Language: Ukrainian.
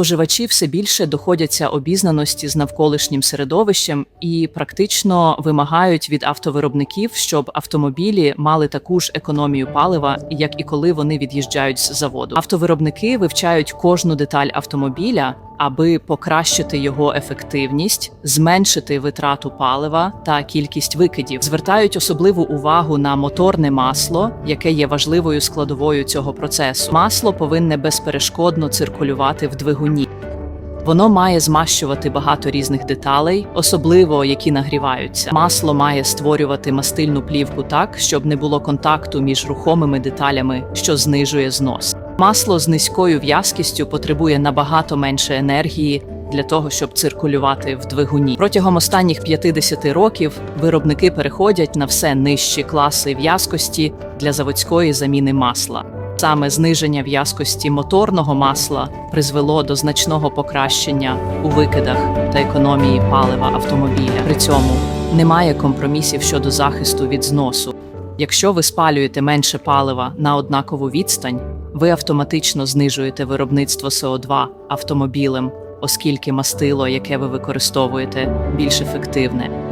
Споживачі все більше доходяться обізнаності з навколишнім середовищем і практично вимагають від автовиробників, щоб автомобілі мали таку ж економію палива, як і коли вони від'їжджають з заводу. Автовиробники вивчають кожну деталь автомобіля, аби покращити його ефективність, зменшити витрату палива та кількість викидів. Звертають особливу увагу на моторне масло, яке є важливою складовою цього процесу. Масло повинне безперешкодно циркулювати в двигуні. Воно має змащувати багато різних деталей, особливо які нагріваються. Масло має створювати мастильну плівку так, щоб не було контакту між рухомими деталями, що знижує знос. Масло з низькою в'язкістю потребує набагато менше енергії для того, щоб циркулювати в двигуні. Протягом останніх 50 років виробники переходять на все нижчі класи в'язкості для заводської заміни масла. Саме зниження в'язкості моторного масла призвело до значного покращення у викидах та економії палива автомобіля. При цьому немає компромісів щодо захисту від зносу. Якщо ви спалюєте менше палива на однакову відстань, ви автоматично знижуєте виробництво СО2 автомобілем, оскільки мастило, яке ви використовуєте, більш ефективне.